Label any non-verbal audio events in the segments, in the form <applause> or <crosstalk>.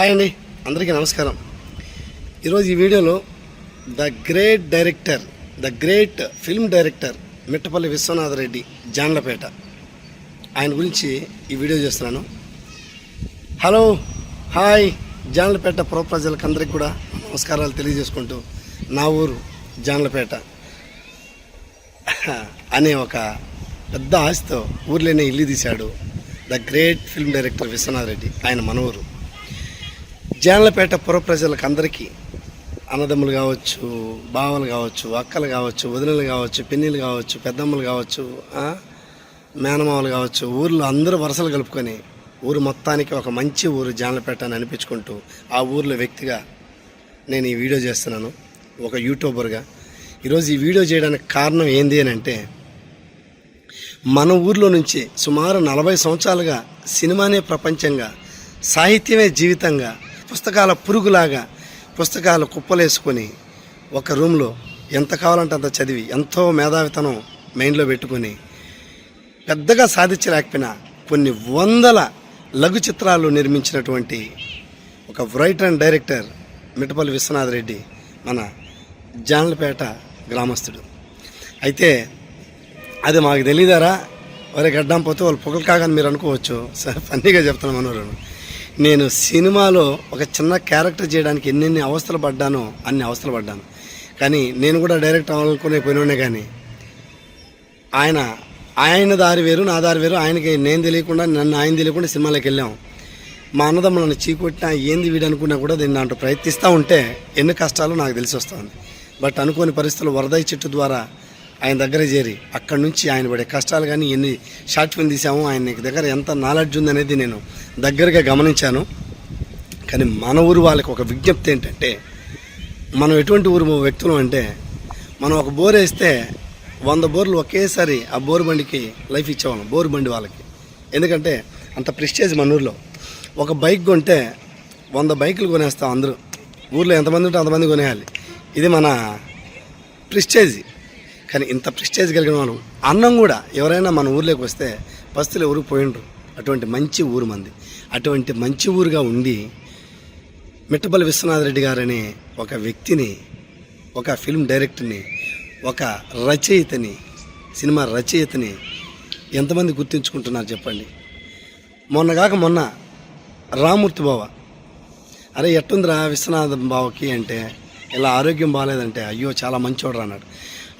Hi అండి. అందరికీ నమస్కారం. ఈరోజు ఈ వీడియోలో the great director the great film director Mittapalli Vishwanatha Reddy Janlapeta. ఆయన గురించి ఈ వీడియో చేస్తున్నాను. హలో హాయ్ జాన్లపేట ప్రో ప్రజలకు అందరికీ కూడా నమస్కారాలు తెలియజేసుకుంటూ నా ఊరు జాన్లపేట. అనే ఒక పెద్ద ఆశతో ఊర్లోనే ఇల్లు తీశాడు the great film director Vishwanath Reddy. ఆయన మనవరు జానలపేట పుర ప్రజలకు అందరికీ అన్నదమ్ములు కావచ్చు బావలు కావచ్చు అక్కలు కావచ్చు వదినలు కావచ్చు పిన్నిలు కావచ్చు పెద్దమ్మలు కావచ్చు మేనమామలు కావచ్చు ఊర్లో అందరూ వరుసలు కలుపుకొని ఊరు మొత్తానికి ఒక మంచి ఊరు జానలపేట అని అనిపించుకుంటూ ఆ ఊర్లో వ్యక్తిగా నేను ఈ వీడియో చేస్తున్నాను ఒక యూట్యూబర్గా. ఈరోజు ఈ వీడియో చేయడానికి కారణం ఏంది అని అంటే మన ఊర్లో నుంచి సుమారు నలభై సంవత్సరాలుగా సినిమానే ప్రపంచంగా సాహిత్యమే జీవితంగా పుస్తకాల పురుగులాగా పుస్తకాలు కుప్పలేసుకొని ఒక రూమ్లో ఎంత కావాలంటే అంత చదివి ఎంతో మేధావితనం మైండ్లో పెట్టుకొని పెద్దగా సాధించలేకపోయినా కొన్ని వందల లఘు చిత్రాలు నిర్మించినటువంటి ఒక writer and director Mitapalli Vishwanath Reddy మన జానలపేట గ్రామస్తుడు. అయితే అది మాకు తెలియదారా వరే గడ్డం పోతే వాళ్ళు పొగలు కాగని మీరు అనుకోవచ్చు. సరే ఫన్నీగా చెప్తాను మనోరను నేను సినిమాలో ఒక చిన్న క్యారెక్టర్ చేయడానికి ఎన్నెన్ని అవస్థలు పడ్డానో అన్ని అవస్థలు పడ్డాను. కానీ నేను కూడా డైరెక్ట్ అవ్వాలనుకునే పోయినే కానీ ఆయన ఆయన దారి వేరు నా దారి వేరు ఆయనకి నేను తెలియకుండా నన్ను ఆయన తెలియకుండా సినిమాలోకి వెళ్ళాం. మా అన్నదమ్ములను చీకొట్టినా ఏంది వీడనుకున్నా కూడా దీన్ని దాంట్లో ప్రయత్నిస్తూ ఉంటే ఎన్ని కష్టాలు నాకు తెలిసి వస్తుంది. బట్ అనుకోని పరిస్థితులు వరదై చెట్టు ద్వారా ఆయన దగ్గర చేరి అక్కడి నుంచి ఆయన పడే కష్టాలు కానీ ఎన్ని షార్ట్ ఫిల్మ్ తీసామో ఆయన దగ్గర ఎంత నాలెడ్జ్ ఉందనేది నేను దగ్గరగా గమనించాను. కానీ మన ఊరు వాళ్ళకి ఒక విజ్ఞప్తి ఏంటంటే మనం ఎటువంటి ఊరు వ్యక్తులు అంటే మనం ఒక బోర్ వేస్తే వంద బోర్లు ఒకేసారి ఆ బోర్ బండికి లైఫ్ ఇచ్చేవాళ్ళం బోర్ బండి వాళ్ళకి. ఎందుకంటే అంత ప్రిస్టేజ్ మన ఊర్లో. ఒక బైక్ కొంటే వంద బైకులు కొనేస్తాం అందరూ. ఊర్లో ఎంతమంది ఉంటే అంతమంది కొనేయాలి. ఇది మన ప్రిస్టేజ్. కానీ ఇంత ప్రిస్టేజ్ కలిగిన మనం అన్నం కూడా ఎవరైనా మన ఊర్లోకి వస్తే పస్తులు ఎవరు పోయిండ్రు. అటువంటి మంచి ఊరు మంది. అటువంటి మంచి ఊరుగా ఉండి మిట్టపల్లి విశ్వనాథ్ రెడ్డి గారనే ఒక వ్యక్తిని ఒక ఫిల్మ్ డైరెక్టర్ని ఒక రచయితని సినిమా రచయితని ఎంతమంది గుర్తించుకుంటున్నారు చెప్పండి. మొన్న కాక మొన్న రామూర్తి బావ. అరే ఎట్టుందిరా విశ్వనాథ బావకి అంటే ఇలా ఆరోగ్యం బాగాలేదంటే అయ్యో చాలా మంచోడు అన్నాడు.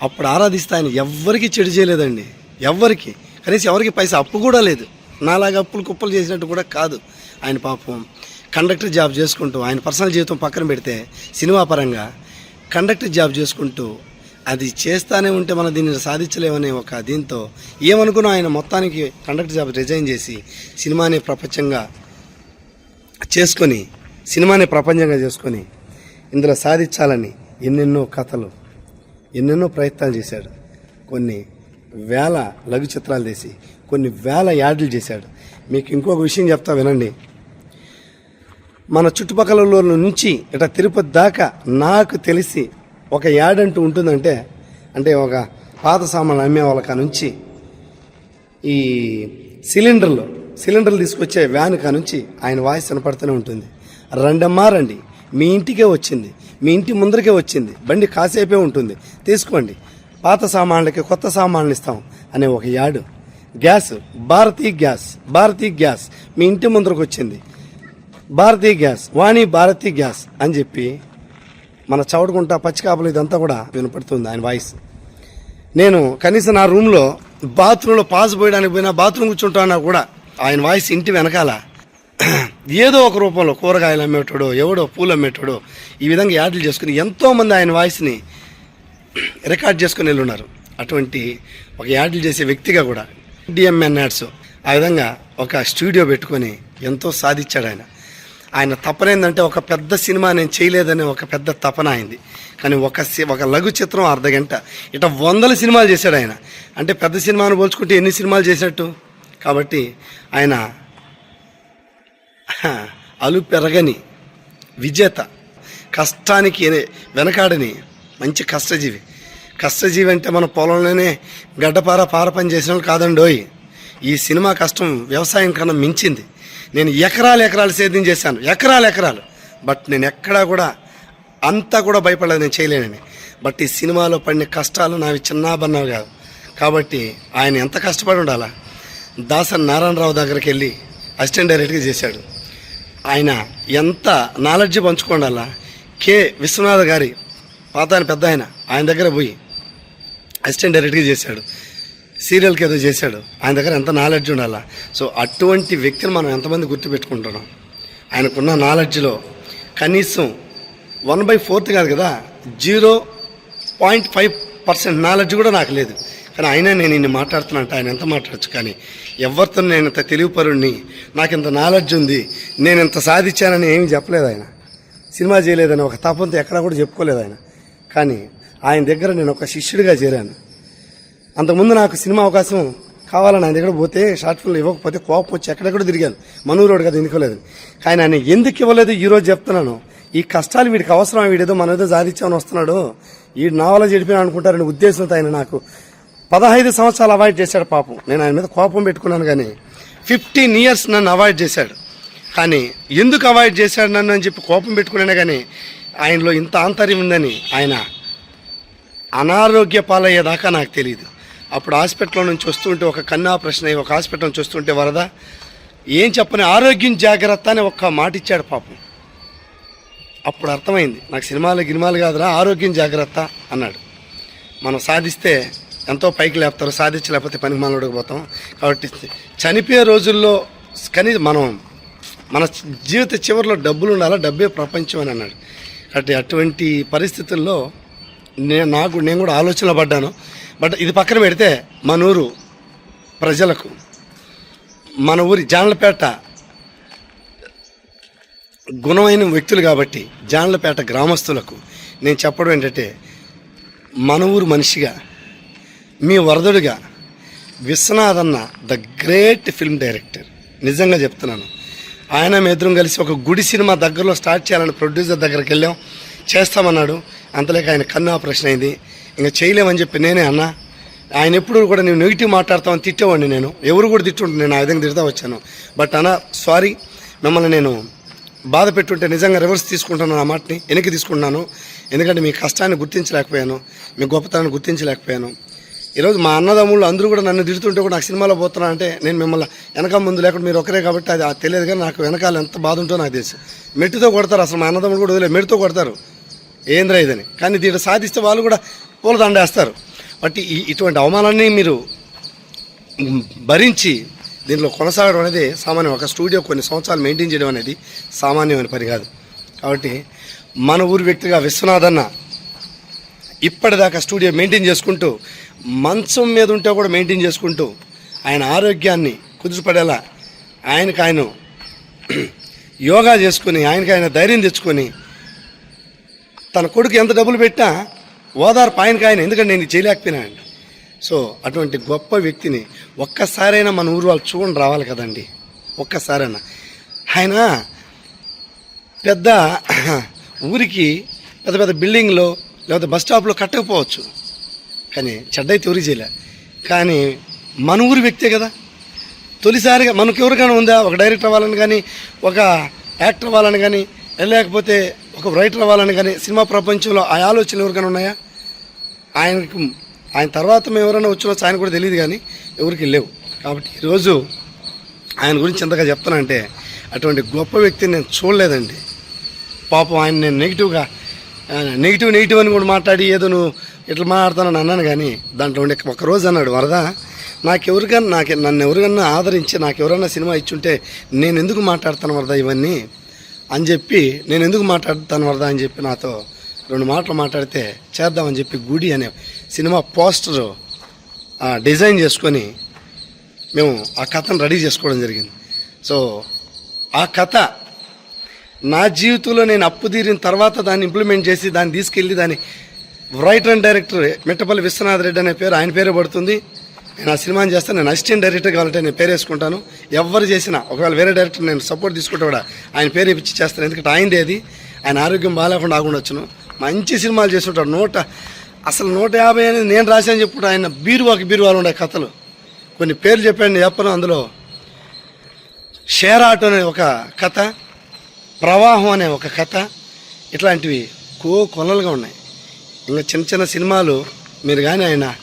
అప్పుడు ఆరాధిస్తే ఆయన ఎవ్వరికి చెడు చేయలేదండి. ఎవ్వరికి. కనీసం ఎవరికి పైసా అప్పు కూడా లేదు. నాలాగా అప్పులు కుప్పలు చేసినట్టు కూడా కాదు ఆయన పాపం. కండక్టర్ జాబ్ చేసుకుంటూ ఆయన పర్సనల్ జీవితం పక్కన పెడితే సినిమా పరంగా కండక్టర్ జాబ్ చేసుకుంటూ అది చేస్తానే ఉంటే మనం దీన్ని సాధించలేమనే ఒక దీంతో ఏమనుకున్నా ఆయన మొత్తానికి కండక్టర్ జాబ్ రిజైన్ చేసి సినిమాని ప్రపంచంగా చేసుకొని సినిమాని ప్రపంచంగా చేసుకొని ఇందులో సాధించాలని ఎన్నెన్నో కథలు ఎన్నెన్నో ప్రయత్నాలు చేశాడు. కొన్ని వేల లఘు చిత్రాలు తీసి కొన్ని వేల యాడ్లు చేశాడు. మీకు ఇంకొక విషయం చెప్తా వినండి. మన చుట్టుపక్కల నుంచి ఇట తిరుపతి దాకా నాకు తెలిసి ఒక యాడ్ అంటూ ఉంటుందంటే అంటే ఒక పాత సామాన్లు అమ్మే వాళ్ళ నుంచి ఈ సిలిండర్లు సిలిండర్లు తీసుకొచ్చే వ్యాన్ నుంచి ఆయన వాయిస్ వినపడుతూనే ఉంటుంది. రండమ్మా రండి. మీ ఇంటికే వచ్చింది. మీ ఇంటి ముందరికే వచ్చింది. బండి కాసేపే ఉంటుంది. తీసుకోండి. పాత సామాన్లకి కొత్త సామాన్లు ఇస్తాం అనే ఒక ad. Gas Bharati gas Bharati gas. మీ ఇంటి ముందరకు వచ్చింది. భారతీ గ్యాస్ వాణి భారతీ గ్యాస్ అని చెప్పి మన చవడుకుంటా పచ్చికాపలు ఇదంతా కూడా వినపడుతుంది ఆయన వాయిస్. నేను కనీసం నా రూమ్లో బాత్రూంలో పాస్ పోయడానికి పోయినా బాత్రూమ్ కూర్చుంటానా కూడా ఆయన వాయిస్ ఇంటి వెనకాల ఏదో ఒక రూపంలో కూరగాయలు అమ్మేటాడో ఎవడో పూలు అమ్మేటాడో ఈ విధంగా యాడ్లు చేసుకుని ఎంతోమంది ఆయన వాయిస్ని రికార్డ్ చేసుకుని వెళ్ళున్నారు. అటువంటి ఒక యాడ్లు చేసే వ్యక్తిగా కూడా డిఎంఎన్ యాడ్స్ ఆ విధంగా ఒక స్టూడియో పెట్టుకొని ఎంతో సాధించాడు ఆయన. ఆయన తపన ఏంటంటే ఒక పెద్ద సినిమా నేను చేయలేదనే ఒక పెద్ద తపన అయింది కానీ ఒక సి- ఒక లఘు చిత్రం అర్ధ గంట. ఇట వందల సినిమాలు చేశాడు ఆయన. అంటే పెద్ద సినిమాను పోల్చుకుంటే ఎన్ని సినిమాలు చేసినట్టు? కాబట్టి ఆయన అలు పెరగని విజేత. కష్టానికి వెనకాడని మంచి కష్టజీవి. కష్టజీవి అంటే మన పొలంలోనే గడ్డపార పార పని చేసిన వాళ్ళు కాదండోయ్. ఈ సినిమా కష్టం వ్యవసాయం కన్నా మించింది. నేను ఎకరాలు ఎకరాలు సేద్యం చేశాను. ఎకరాలు ఎకరాలు. బట్ నేను ఎక్కడా కూడా అంతా కూడా భయపడలేదు నేను చేయలేనని. బట్ ఈ సినిమాలో పడిన కష్టాలు నావి చిన్నాబన్నవి కాదు. కాబట్టి ఆయన ఎంత కష్టపడి ఉండాలా? దాసన్ నారాయణరావు దగ్గరికి వెళ్ళి అసిస్టెంట్ డైరెక్ట్గా చేశాడు. ఆయన ఎంత నాలెడ్జ్ పంచుకోండాలా? కె. విశ్వనాథ్ గారి పాత ఆయన పెద్ద ఆయన ఆయన దగ్గర పోయి అసిస్టెంట్ డైరెక్ట్గా చేశాడు. సీరియల్కి ఏదో చేశాడు. ఆయన దగ్గర ఎంత నాలెడ్జ్ ఉండాలా? సో అటువంటి వ్యక్తిని మనం ఎంతమంది గుర్తుపెట్టుకుంటున్నాం? ఆయనకున్న నాలెడ్జ్లో కనీసం వన్ బై ఫోర్త్ కాదు కదా zero point five percent knowledge కూడా నాకు లేదు. కానీ అయినా నేను ఇన్ని మాట్లాడుతున్నా అంటే ఆయన ఎంత మాట్లాడచ్చు? కానీ ఎవరితో నేను ఇంత తెలివిపరుణ్ణి నాకు ఇంత నాలెడ్జ్ ఉంది నేను ఇంత సాధించానని ఏమీ చెప్పలేదు ఆయన. సినిమా చేయలేదని ఒక తపంతో ఎక్కడా కూడా చెప్పుకోలేదు ఆయన. కానీ ఆయన దగ్గర నేను ఒక శిష్యుడిగా చేరాను. అంతకుముందు నాకు సినిమా అవకాశం కావాలని ఆయన దగ్గర పోతే షార్ట్ ఫిల్మ్ ఇవ్వకపోతే కోపం వచ్చి ఎక్కడెక్కడ తిరిగాను. మనూరోడు కదా ఎందుకోలేదు. కానీ ఆయన ఎందుకు ఇవ్వలేదు? ఈరోజు చెప్తున్నాను. ఈ కష్టాలు వీడికి అవసరం వీడేదో మన ఏదో సాధించామని వస్తున్నాడు. వీడు నావల చెడిపోయిన అనుకుంటారని ఉద్దేశంతో ఆయన నాకు పదహైదు సంవత్సరాలు అవాయిడ్ చేశాడు పాపం. నేను ఆయన మీద కోపం పెట్టుకున్నాను కానీ ఫిఫ్టీన్ ఇయర్స్ నన్ను అవాయిడ్ చేశాడు. కానీ ఎందుకు అవాయిడ్ చేశాడు నన్ను అని చెప్పి కోపం పెట్టుకున్నాను కానీ ఆయనలో ఇంత ఆంతర్యం ఉందని ఆయన అనారోగ్య పాలయ్యేదాకా నాకు తెలియదు అప్పుడు హాస్పిటల్ నుంచి వస్తుంటే ఒక కన్ను ఆపరేషన్ అయ్యి ఒక హాస్పిటల్ నుంచి వస్తుంటే వరద ఏం చెప్పని ఆరోగ్యం జాగ్రత్త అని ఒక్క మాట ఇచ్చాడు పాపం. అప్పుడు అర్థమైంది నాకు సినిమాలు గినిమాలు కాదురా ఆరోగ్యం జాగ్రత్త అన్నాడు. మనం సాధిస్తే ఎంతో పైకి లేపుతారు సాధించలేకపోతే పనికి మనం పోతాం. కాబట్టి చనిపోయే రోజుల్లో కానీ మనం మన జీవిత చివరిలో డబ్బులు ఉండాలా? డబ్బే ప్రపంచం అని అన్నాడు. కాబట్టి అటువంటి పరిస్థితుల్లో నేను నాకు నేను కూడా ఆలోచనలో పడ్డాను. బట్ ఇది పక్కన పెడితే మన ఊరు ప్రజలకు మన ఊరి జాన్లపేట గుణమైన వ్యక్తులు కాబట్టి జాన్లపేట గ్రామస్తులకు నేను చెప్పడం ఏంటంటే మన ఊరు మనిషిగా మీ వరదడుగా విశ్వనాథ్ అన్న ద గ్రేట్ ఫిల్మ్ డైరెక్టర్. నిజంగా చెప్తున్నాను. ఆయన మీ ఇద్దరం కలిసి ఒక గుడి సినిమా దగ్గరలో స్టార్ట్ చేయాలని ప్రొడ్యూసర్ దగ్గరికి వెళ్ళాం. చేస్తామన్నాడు. అంతలేక ఆయన కన్ను ఆపరేషన్ అయింది. ఇంకా చేయలేమని చెప్పి నేనే అన్నా. ఆయన ఎప్పుడు కూడా నేను నెగిటివ్ మాట్లాడతామని తిట్టేవాడిని నేను. ఎవరు కూడా తిట్టుంటే నేను ఆ విధంగా తిడతా వచ్చాను. బట్ అన్న సారీ మిమ్మల్ని నేను బాధ పెట్టుంటే నిజంగా రివర్స్ తీసుకుంటున్నాను ఆ మాటని వెనక్కి తీసుకుంటున్నాను. ఎందుకంటే మీ కష్టాన్ని గుర్తించలేకపోయాను. మీ గొప్పతనాన్ని గుర్తించలేకపోయాను. ఈరోజు మా అన్నదమ్ముళ్ళు అందరూ కూడా నన్ను తిడుతుంటే కూడా నాకు సినిమాలో పోతున్నా అంటే నేను మిమ్మల్ని వెనక ముందు లేకుండా మీరు ఒకరే కాబట్టి అది అది తెలియదు కానీ నాకు వెనకాల ఎంత బాధ ఉంటుందో నాకు తెలుసు. మెట్టుతో కొడతారు అసలు మా అన్నదమ్ములు కూడా వదిలే మెట్టుతో కొడతారు. ఏంద్రా ఇదని. కానీ దీంట్లో సాధిస్తే వాళ్ళు కూడా పూల దండేస్తారు బట్ ఈ ఇటువంటి అవమానాన్ని మీరు భరించి దీంట్లో కొనసాగడం అనేది సామాన్యం. ఒక స్టూడియో కొన్ని సంవత్సరాలు మెయింటైన్ చేయడం అనేది సామాన్యమైన పని కాదు. కాబట్టి మన ఊరి వ్యక్తిగా విశ్వనాథన్న ఇప్పటిదాకా స్టూడియో మెయింటైన్ చేసుకుంటూ మంచం మీద ఉంటే కూడా మెయింటైన్ చేసుకుంటూ ఆయన ఆరోగ్యాన్ని కుదురుపడేలా ఆయనకు ఆయన <clears throat> యోగా చేసుకుని ఆయనకి ఆయన ధైర్యం తెచ్చుకొని తన కొడుకు ఎంత డబ్బులు పెట్టినా ఓదార్పు ఆయనకి ఆయన ఎందుకంటే నేను ఇది చేయలేకపోయినానండి. సో అటువంటి గొప్ప వ్యక్తిని ఒక్కసారైనా మన ఊరు వాళ్ళు చూడండి రావాలి కదండి. ఒక్కసారైనా. ఆయన పెద్ద ఊరికి పెద్ద పెద్ద బిల్డింగ్లో లేకపోతే బస్ స్టాప్లో కట్టకపోవచ్చు. కానీ చెడ్డైతే ఎవరికి చేయలే. కానీ మన ఊరి వ్యక్తే కదా. తొలిసారిగా మనకు ఎవరికైనా ఉందా? ఒక డైరెక్టర్ అవ్వాలని కానీ ఒక యాక్టర్ అవ్వాలని కానీ లేకపోతే ఒక రైటర్ అవ్వాలని కానీ సినిమా ప్రపంచంలో ఆ ఆలోచనలు ఎవరికైనా ఉన్నాయా? ఆయనకు ఆయన తర్వాత మేము ఎవరైనా వచ్చినా ఆయన కూడా తెలియదు కానీ ఎవరికి లేవు. కాబట్టి ఈరోజు ఆయన గురించి ఎంతగా చెప్తానంటే అటువంటి గొప్ప వ్యక్తిని నేను చూడలేదండి. పాపం ఆయన నేను నెగిటివ్గా నెగిటివ్ నెగిటివ్ అని కూడా మాట్లాడి ఏదో నువ్వు ఇట్లా మాట్లాడతానని అన్నాను కానీ దాంట్లో ఉండే ఒక రోజు అన్నాడు వరదా నాకెవరికన్నా నాకు నన్ను ఎవరికన్నా ఆదరించి నాకు ఎవరన్నా సినిమా ఇచ్చుంటే నేను ఎందుకు మాట్లాడతాను వరదా ఇవన్నీ? అని చెప్పి నేను ఎందుకు మాట్లాడతాను వరదా అని చెప్పి నాతో రెండు మాటలు మాట్లాడితే చేద్దామని చెప్పి గుడి అనే సినిమా పోస్టరు డిజైన్ చేసుకొని మేము ఆ కథను రెడీ చేసుకోవడం జరిగింది. సో ఆ కథ నా జీవితంలో నేను అప్పు తీరిన తర్వాత దాన్ని ఇంప్లిమెంట్ చేసి దాన్ని తీసుకెళ్ళి దాన్ని writer and director Mittapalli Vishwanath Reddy అనే పేరు ఆయన పేరే పడుతుంది. నేను ఆ సినిమాని చేస్తాను నేను అసిస్టెంట్ డైరెక్టర్ కావాలంటే నేను పేరు వేసుకుంటాను. ఎవరు చేసినా ఒకవేళ వేరే డైరెక్టర్ నేను సపోర్ట్ తీసుకుంటే కూడా ఆయన పేరు ఇచ్చి చేస్తాను. ఎందుకంటే ఆయనది అది. ఆయన ఆరోగ్యం బాగాలేకుండా ఆగుండొచ్చును. మంచి సినిమాలు చేస్తుంటాడు. నూట అసలు నూట యాభై అనేది నేను రాశాను చెప్పుడు ఆయన బీరువాకి బీరువాలు ఉండే కథలు. కొన్ని పేర్లు చెప్పాను నేను చెప్పను అందులో. షేర్ ఆటో అనే ఒక కథ ప్రవాహం అనే ఒక కథ ఇట్లాంటివి కో కొలలుగా ఉన్నాయి. ఇంకా చిన్న చిన్న సినిమాలు మీరు కానీ ఆయన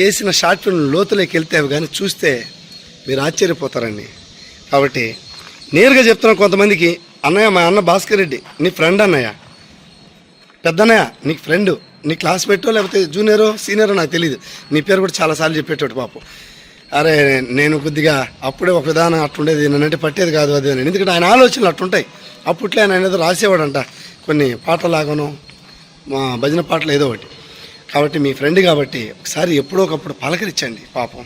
చేసిన షార్ట్ ఫిల్మ్ లోతులోకి వెళ్తే కానీ చూస్తే మీరు ఆశ్చర్యపోతారండి. కాబట్టి నేరుగా చెప్తున్నాను కొంతమందికి అన్నయ్య మా అన్న భాస్కర్ రెడ్డి నీ ఫ్రెండ్ అన్నయ్య. పెద్దన్నయ్య నీకు ఫ్రెండ్ నీ క్లాస్మేటో లేకపోతే జూనియరో సీనియరో నాకు తెలియదు నీ పేరు కూడా చాలాసార్లు చెప్పేటోడు పాపం. అరే నేను కొద్దిగా అప్పుడే ఒక విధానం అట్టుండేది నన్నంటే పట్టేది కాదు అది అని. ఎందుకంటే ఆయన ఆలోచనలు అట్టుంటాయి అప్పట్లో ఆయన ఏదో రాసేవాడంట కొన్ని పాటలాగానో మా భజన పాటలు ఏదో ఒకటి. కాబట్టి మీ ఫ్రెండ్ కాబట్టి ఒకసారి ఎప్పుడో ఒకప్పుడు పలకరించండి పాపం.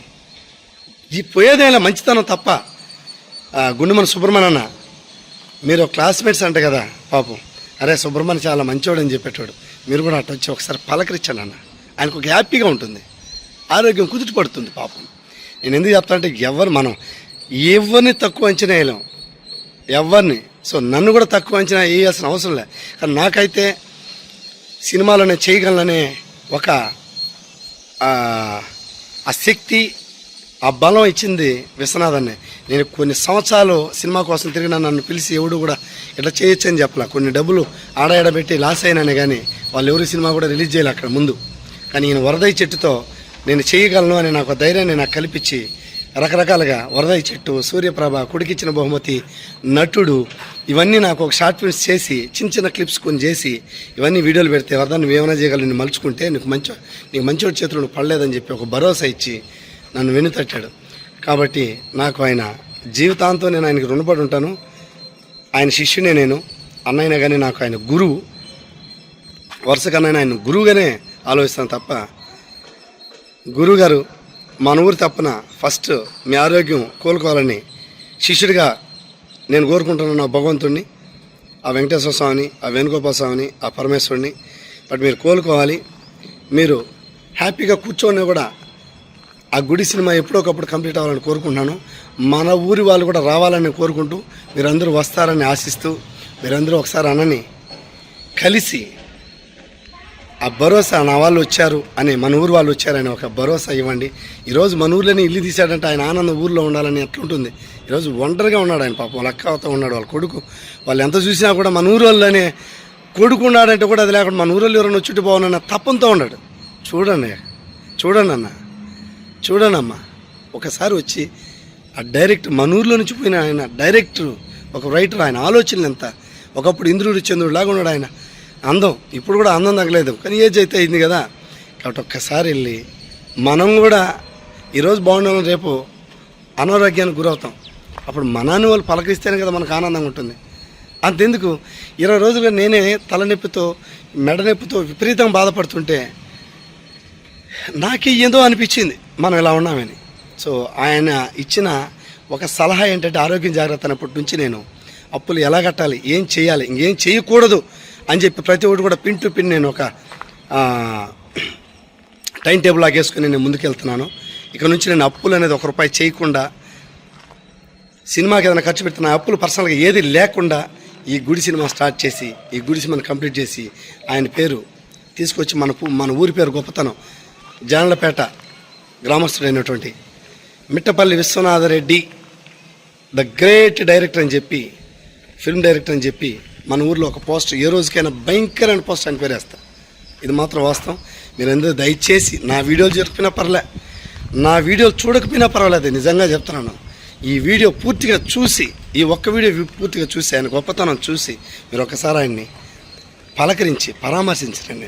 ఈ పోయేదేలా మంచితనం తప్ప గుండుమన గుండెమన సుబ్రహ్మణ్యన్న మీరు క్లాస్మేట్స్ అంట కదా పాపం. అరే సుబ్రహ్మణ్య చాలా మంచోడు అని చెప్పేటోడు. మీరు కూడా అట్ట వచ్చి ఒకసారి పలకరించండి అన్న. ఆయనకు ఒక హ్యాపీగా ఉంటుంది. ఆరోగ్యం కుదుట పడుతుంది పాపం. నేను ఎందుకు చెప్తానంటే ఎవరు మనం ఎవరిని తక్కువ అంచనా వేయలేం. ఎవరిని. సో నన్ను కూడా తక్కువ అంచనా వేయాల్సిన అవసరం లేదు కానీ నాకైతే సినిమాలోనే చేయగలననే ఒక ఆ శక్తి ఆ బలం ఇచ్చింది విశ్వనాథన్ని. నేను కొన్ని సంవత్సరాలు సినిమా కోసం తిరిగిన నన్ను పిలిచి ఎవడు కూడా ఇట్లా చేయొచ్చు అని చెప్పలా. కొన్ని డబ్బులు ఆడ ఈడ పెట్టి లాస్ అయినానే కానీ వాళ్ళు ఎవరి సినిమా కూడా రిలీజ్ చేయాలి అక్కడ ముందు. కానీ ఈయన వరదయ్య చెట్టుతో నేను చేయగలను అని నాకు ధైర్యాన్ని నాకు కల్పించి రకరకాలుగా వరదయ్య చెట్టు సూర్యప్రభ కుడికిచ్చిన బహుమతి నటుడు ఇవన్నీ నాకు ఒక షార్ట్ ఫిల్మ్స్ చేసి చిన్న చిన్న క్లిప్స్ కొన్ని చేసి ఇవన్నీ వీడియోలు పెడితే వరద నువ్వు ఏమైనా చేయగలను నేను మలుచుకుంటే నీకు మంచి నీకు మంచి చేతులు నువ్వు పడలేదని చెప్పి ఒక భరోసా ఇచ్చి నన్ను వెనుతట్టాడు కాబట్టి నాకు ఆయన జీవితాంతం నేను ఆయనకి రుణపడి ఉంటాను. ఆయన శిష్యునే నేను. అన్నైనా కానీ నాకు ఆయన గురువు. వరుసకన్నా ఆయన గురువుగానే ఆలోచిస్తాను తప్ప గురువుగారు మన ఊరు తప్పన ఫస్ట్ మీ ఆరోగ్యం కోలుకోవాలని శిష్యుడిగా నేను కోరుకుంటున్నాను ఆ భగవంతుడిని ఆ వెంకటేశ్వర స్వామిని ఆ వేణుగోపాల స్వామిని ఆ పరమేశ్వరుని బట్ మీరు కోలుకోవాలి. మీరు హ్యాపీగా కూర్చొని కూడా ఆ గుడి సినిమా ఎప్పుడొకప్పుడు కంప్లీట్ అవ్వాలని కోరుకుంటున్నాను. మన ఊరి వాళ్ళు కూడా రావాలని కోరుకుంటూ మీరందరూ వస్తారని ఆశిస్తూ మీరందరూ ఒకసారి అన్నని కలిసి ఆ భరోసా నా వాళ్ళు వచ్చారు అని మన ఊరు వాళ్ళు వచ్చారని ఒక భరోసా ఇవ్వండి. ఈరోజు మన ఊర్లోనే ఇల్లు తీశాడంటే ఆయన ఆనందం ఊర్లో ఉండాలని ఎట్లుంటుంది ఈరోజు ఒంటరిగా ఉన్నాడు ఆయన పాపం వాళ్ళ అక్కతో ఉన్నాడు వాళ్ళ కొడుకు. వాళ్ళు ఎంత చూసినా కూడా మన ఊరు వాళ్ళనే కొడుకు ఉన్నాడంటే కూడా అది లేకుండా మన ఊరిలో ఎవరైనా చుట్టూ పోవాలన్న తప్పంతో ఉన్నాడు. చూడండి చూడండి అన్న చూడండి అమ్మా. ఒకసారి వచ్చి ఆ డైరెక్ట్ మన ఊర్లో నుంచి పోయిన ఆయన డైరెక్టర్ ఒక రైటర్ ఆయన ఆలోచనలు ఎంత? ఒకప్పుడు ఇంద్రుడు చంద్రుడు లాగా ఉన్నాడు ఆయన. అందం. ఇప్పుడు కూడా అందం తగ్గలేదు. కానీ ఏజ్ అయితే అయింది కదా. కాబట్టి ఒక్కసారి వెళ్ళి మనం కూడా ఈరోజు బాగుండాలని రేపు అనారోగ్యానికి గురవుతాం. అప్పుడు మనాన్ని వాళ్ళు పలకరిస్తేనే కదా మనకు ఆనందంగా ఉంటుంది. అంతెందుకు? ఇరవై రోజులుగా నేనే తలనొప్పితో మెడనొప్పితో విపరీతం విపరీతంగా బాధపడుతుంటే నాకే ఏదో అనిపించింది. మనం ఇలా ఉన్నామని. సో ఆయన ఇచ్చిన ఒక సలహా ఏంటంటే ఆరోగ్యం జాగ్రత్త అన్నప్పటి నుంచి నేను అప్పులు ఎలా కట్టాలి ఏం చేయాలి ఇంకేం చేయకూడదు అని చెప్పి ప్రతి ఒక్కటి కూడా పిన్ టు పిన్ నేను ఒక టైం టేబుల్ లాగేసుకుని నేను ముందుకెళ్తున్నాను. ఇక నుంచి నేను అప్పులు అనేది ఒక రూపాయి చేయకుండా సినిమాకి ఏదైనా ఖర్చు పెడుతున్న అప్పులు పర్సనల్గా ఏది లేకుండా ఈ గుడి సినిమా స్టార్ట్ చేసి ఈ గుడి సినిమాని కంప్లీట్ చేసి ఆయన పేరు తీసుకొచ్చి మన మన ఊరి పేరు గొప్పతనం Janalapeta గ్రామస్తుడైనటువంటి Mittapalli Vishwanatha Reddy the great director అని చెప్పి ఫిల్మ్ డైరెక్టర్ అని చెప్పి మన ఊర్లో ఒక పోస్ట్ ఏ రోజుకైనా భయంకరమైన పోస్ట్ అని వేస్తా. ఇది మాత్రం వాస్తవం. మీరందరూ దయచేసి నా వీడియోలు జరుపుకున్నా పర్లే నా వీడియోలు చూడకపోయినా పర్వాలేదు నిజంగా చెప్తున్నాను. ఈ వీడియో పూర్తిగా చూసి ఈ ఒక్క వీడియో పూర్తిగా చూసి ఆయన గొప్పతనం చూసి మీరు ఒకసారి ఆయన్ని పలకరించి పరామర్శించండి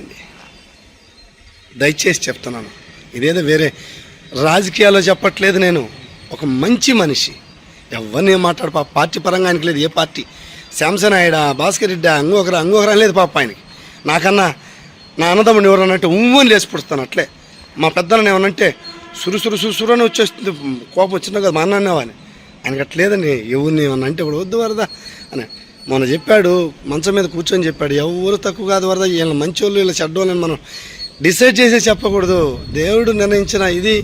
దయచేసి చెప్తున్నాను. ఇదేదో వేరే రాజకీయాల్లో చెప్పట్లేదు నేను. ఒక మంచి మనిషి. ఎవరిని ఏం మాట్లాడు పార్టీ పరంగా ఆయనకి లేదు ఏ పార్టీ. శాంసన్ ఆయడా భాస్కర్ రెడ్డి అంగోకరా అంగోకరా లేదు పాప ఆయనకి. నాకన్నా నా అన్నదమ్ముడు ఎవరనంటే ఉమ్మని లేచి పుడుస్తాను అట్లే. మా పెద్దలను ఏమనంటే సురు సురు సురు సురు అని వచ్చేస్తుంది కోపం వచ్చినా కదా మా అన్న అనేవాని ఆయనకి అట్లేదని ఎవరిని ఏమన్నా అంటే ఇప్పుడు వద్దు వరదా అని. మొన్న చెప్పాడు మంచం మీద కూర్చొని చెప్పాడు ఎవరు తక్కువ కాదు వరద వీళ్ళ మంచోళ్ళు వీళ్ళ చెడ్డోళ్ళని మనం డిసైడ్ చేసే చెప్పకూడదు. దేవుడు నిర్ణయించిన ఇది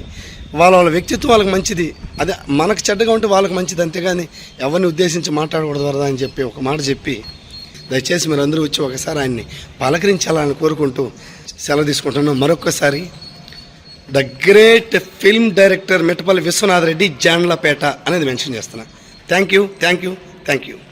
వాళ్ళ వాళ్ళ వ్యక్తిత్వం వాళ్ళకి మంచిది. అదే మనకు చెడ్డగా ఉంటే వాళ్ళకి మంచిది అంతేగాని ఎవరిని ఉద్దేశించి మాట్లాడకూడదు వరదా అని చెప్పి ఒక మాట చెప్పి దయచేసి మీరు అందరూ వచ్చి ఒకసారి ఆయన్ని పలకరించాలని కోరుకుంటూ సెలవు తీసుకుంటున్నాం మరొకసారి the great film director Mettapalli Vishwanath Reddy Jandlapeta అనేది మెన్షన్ చేస్తున్నా. Thank you thank you thank you.